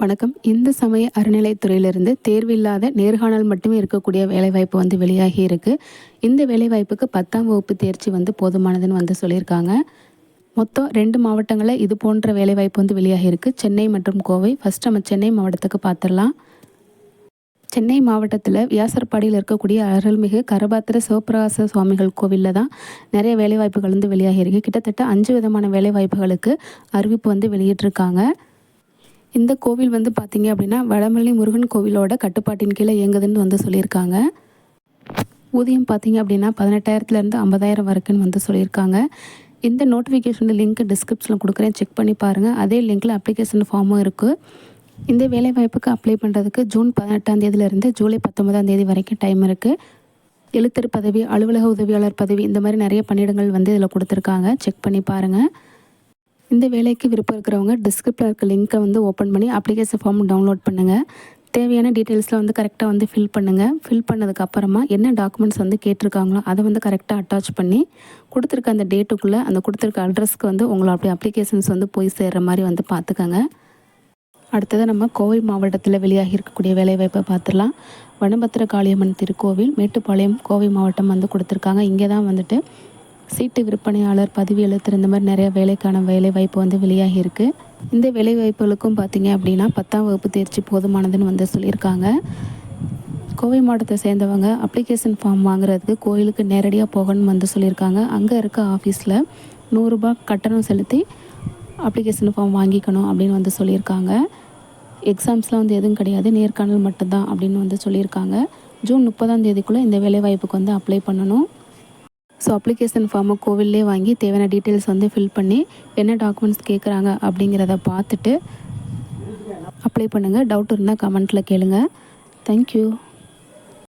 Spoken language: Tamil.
வணக்கம். இந்து சமய அறநிலைத்துறையிலிருந்து தேர்வில்லாத நேர்காணல் மட்டுமே இருக்கக்கூடிய வேலைவாய்ப்பு வந்து வெளியாகி இருக்கு. இந்த வேலைவாய்ப்புக்கு பத்தாம் வகுப்பு தேர்ச்சி வந்து போதுமானதுன்னு வந்து சொல்லியிருக்காங்க. மொத்தம் ரெண்டு மாவட்டங்களில் இது போன்ற வேலைவாய்ப்பு வந்து வெளியாகி இருக்கு. சென்னை மற்றும் கோவை. ஃபர்ஸ்ட் நம்ம சென்னை மாவட்டத்துக்கு பார்த்துடலாம் சென்னை மாவட்டத்தில் வியாசர்பாடியில் இருக்கக்கூடிய அருள்மிகு கரபாத்திர சிவபிரகாச சுவாமிகள் கோவிலில் தான் நிறைய வேலைவாய்ப்புகள் வந்து வெளியாகியிருக்கு கிட்டத்தட்ட அஞ்சு விதமான வேலைவாய்ப்புகளுக்கு அறிவிப்பு வந்து வெளியிட்டிருக்காங்க. இந்த கோவில் வந்து பார்த்திங்க அப்படின்னா வடமல்லி முருகன் கோவிலோட கட்டுப்பாட்டின் கீழே இயங்குதுன்னு வந்து சொல்லியிருக்காங்க. ஊதியம் பார்த்தீங்க அப்படின்னா பதினெட்டாயிரத்துலேருந்து ஐம்பதாயிரம் வரைக்குன்னு வந்து சொல்லியிருக்காங்க. இந்த நோட்டிஃபிகேஷன் லிங்க் டிஸ்கிரிப்ஷனில் கொடுக்குறேன். செக் பண்ணி பாருங்கள் அதே லிங்க்கில் அப்ளிகேஷன் ஃபார்மும் இருக்குது இந்த வேலைவாய்ப்புக்கு அப்ளை பண்ணுறதுக்கு ஜூன் பதினெட்டாம் தேதியிலேருந்து ஜூலை பத்தொன்பதாம் தேதி வரைக்கும் டைம் இருக்குது எழுத்தர் பதவி அலுவலக உதவியாளர் பதவி இந்த மாதிரி நிறைய பணியிடங்கள் வந்து இதில் கொடுத்துருக்காங்க. செக் பண்ணி பாருங்கள் இந்த வேலைக்கு விருப்பம் இருக்கிறவங்க டிஸ்கிரிப்டில் இருக்க லிங்க்கை வந்து ஓப்பன் பண்ணி அப்ளிகேஷன் ஃபார்ம் டவுன்லோட் பண்ணுங்கள் தேவையான டீட்டெயில்ஸ்லாம் வந்து கரெக்டாக வந்து ஃபில் பண்ணுங்கள் ஃபில் பண்ணதுக்கப்புறமா என்ன டாக்குமெண்ட்ஸ் வந்து கேட்டிருக்காங்களோ அதை வந்து கரெக்டாக அட்டாச் பண்ணி கொடுத்துருக்க அந்த டேட்டுக்குள்ளே அந்த கொடுத்துருக்க அட்ரஸ்க்கு வந்து உங்களை அப்படி அப்ளிகேஷன்ஸ் வந்து போய் சேர்கிற மாதிரி வந்து பார்த்துக்கோங்க. அடுத்தது நம்ம கோவை மாவட்டத்தில் வெளியாகி இருக்கக்கூடிய வேலைவாய்ப்பை பார்த்துடலாம். வனபத்திர காளியம்மன் திருக்கோவில் மேட்டுப்பாளையம் கோவை மாவட்டம் வந்து கொடுத்துருக்காங்க. இங்கே தான் வந்துட்டு சீட்டு விற்பனையாளர் பதிவு எழுத்தர் இந்த மாதிரி நிறைய வேலைக்கான வேலை வாய்ப்பு வந்து வெளியாகி இருக்குது இந்த வேலை வாய்ப்புகளுக்கும் பார்த்தீங்க அப்படின்னா பத்தாம் வகுப்பு தேர்ச்சி போதுமானதுன்னு வந்து சொல்லியிருக்காங்க. கோவை மாவட்டத்தை சேர்ந்தவங்க அப்ளிகேஷன் ஃபார்ம் வாங்குறதுக்கு கோயிலுக்கு நேரடியாக போகணும்னு வந்து சொல்லியிருக்காங்க. அங்கே இருக்க ஆஃபீஸில் நூறுரூபா கட்டணம் செலுத்தி அப்ளிகேஷன் ஃபார்ம் வாங்கிக்கணும் அப்படின்னு வந்து சொல்லியிருக்காங்க. எக்ஸாம்ஸ்லாம் வந்து எதுவும் கிடையாது. நேர்காணல் மட்டும்தான் அப்படின்னு வந்து சொல்லியிருக்காங்க. ஜூன் முப்பதாம் தேதிக்குள்ளே இந்த வேலைவாய்ப்புக்கு வந்து அப்ளை பண்ணணும். ஸோ அப்ளிகேஷன் ஃபார்மை கோவில்லே வாங்கி தேவையான டீட்டெயில்ஸ் வந்து ஃபில் பண்ணி என்ன டாக்குமெண்ட்ஸ் கேட்குறாங்க அப்படிங்கிறத பார்த்துட்டு அப்ளை பண்ணுங்கள் டவுட் இருந்தால் கமெண்ட்டில் கேளுங்கள் தேங்க்யூ